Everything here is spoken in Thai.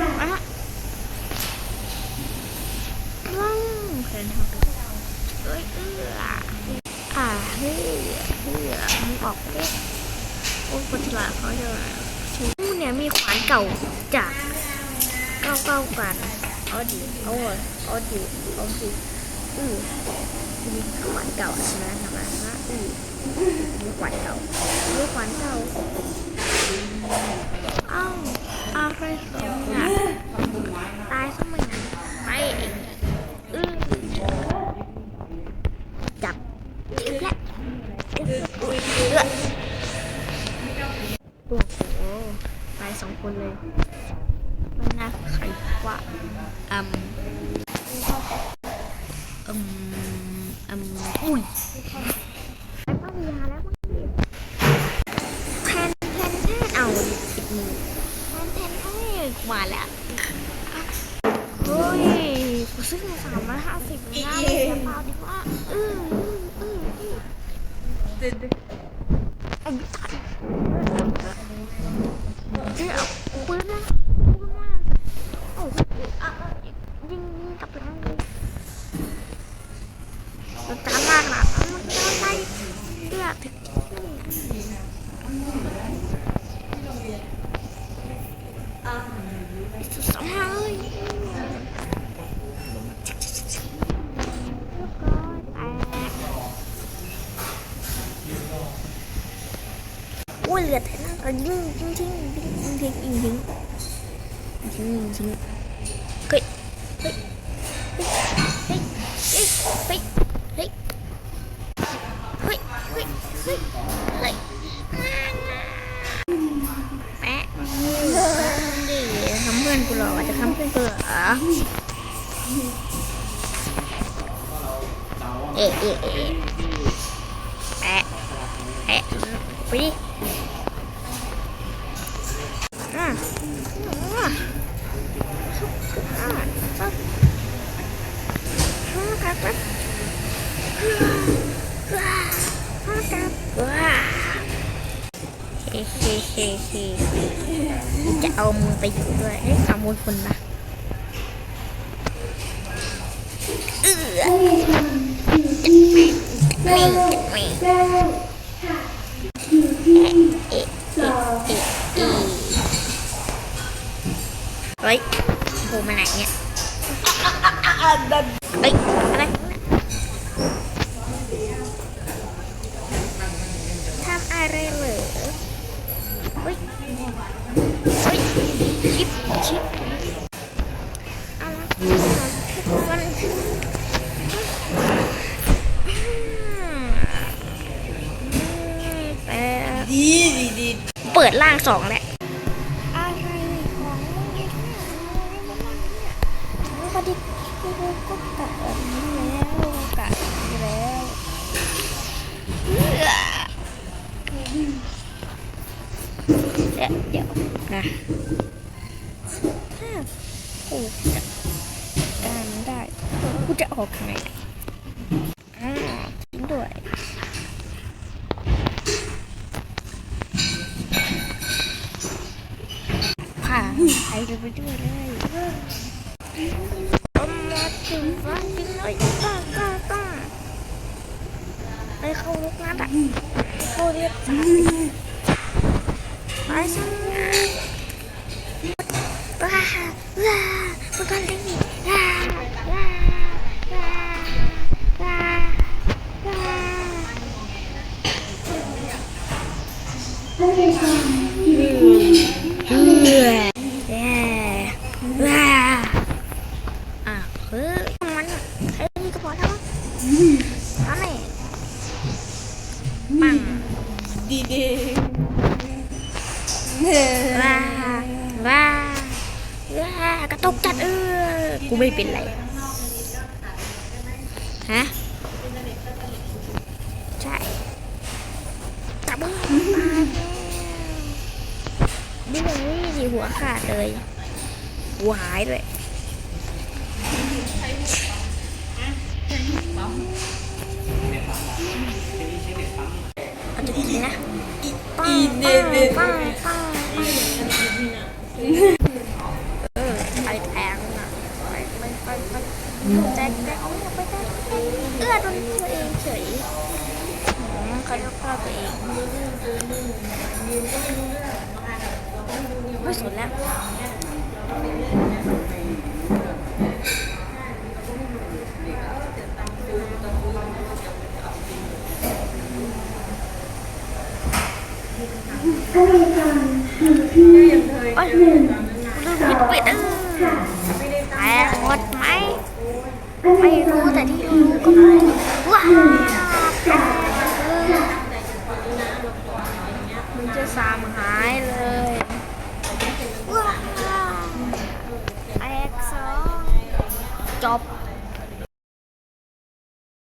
อะว้าวเห็นทำเอ้ยเอื้ออ่าเฮือเฮือมึงออกไปดิโอ้คนฉลาดเขาจะชูเนี่ยมีขวานเก่าจากเก้าเก้ากันเอาดิเอาเว้ยเอาดิเอาดิอือมีขวานเก่าใช่ไหมทำไมฮะอือมีขวานเก่ามีขวานเก่าเอ้าอะไรสอง เลยมันน่าใครกว่าอืมอืมอืมอุ้ยไอ้ป้ามียาแล้วมั้งแทนแทนแทนเอาติดมือแทนแทนแทนมาแล้วเฮ้ยกูซื้อมาสามร้อยห้าสิบเลยนะเสียเปล่าดีกว่าอืออืออือไอ้ทันเดี๋ยวปืนนะปืนมาโอ้ยอะยิงยิงกับหลังเลยมันตามมาขนาดนั้นมันจะได้เลือดถึงสุดสองห้าเลยลูกก้อยแตก อ้ยเหลือแต่นั่นเอายิงยิงทิ้งยิงทิ้งยิงทิ้งยิงทิ้งยิงทิ้งเฮ้ยเฮ้ยเฮ้ยเฮ้ยเฮ้ยเฮ้ยเฮ้ยเฮ้ยเฮ้ยเฮ้ยแปะดิทำเพื่อนกูหรอจะทำเพื่อนกูเหรอเอ๊ะเอ๊ะเอ๊ะแปะแปะไปดิ คเคเคจะเอามือไปด้วยเอ๊ะเามือคนปะเเฮ้ยโผล่มาไหนเนี่ยเฮ้ยอะไร ปิดล่างสองแหละอะไรของเนี่ยพอดีกูก็กะแบบนี้แล้วกะแล้วเดี๋ยวนะถ้ากูจะการได้กูจะออกไงอ่าจริงด้วย ใครจะไปด้วยเลยเอามาถึงฟ้ากินเลยก้าก้าก้าไปเข้าลูกนัดอะเข้าเรียกสามไปซะว้าว้ามันก็เลยว้าว้าว้าว้าว้า เฮ้ยแย่ว้าอะเฮ้ยมันแค่นี้ก็พอแล้วอันนี้ปัง ดีดีว้าว้าว้ากระตุกจัดเออกูไม่เป็นไรฮะใช่จับมือดิอย่างนี้ดิหัวขาดเลยหัวหายด้วย นะป้ายป้ายป้ายป้ายเออไปแทงอะไปไปไปไปแจ็คแจ็คเอาไปแจ็คเอื้อโดนตัวเองเฉยเขาเรียกว่าตัวเองไม่สนแล้ว โอ้ยดูปิดปิดอะแปลหมดไหมไม่รู้แต่ที่รู้ก็ไม่ว้าวมันจะสามหายเลยว้าวแอ็กซ์จบ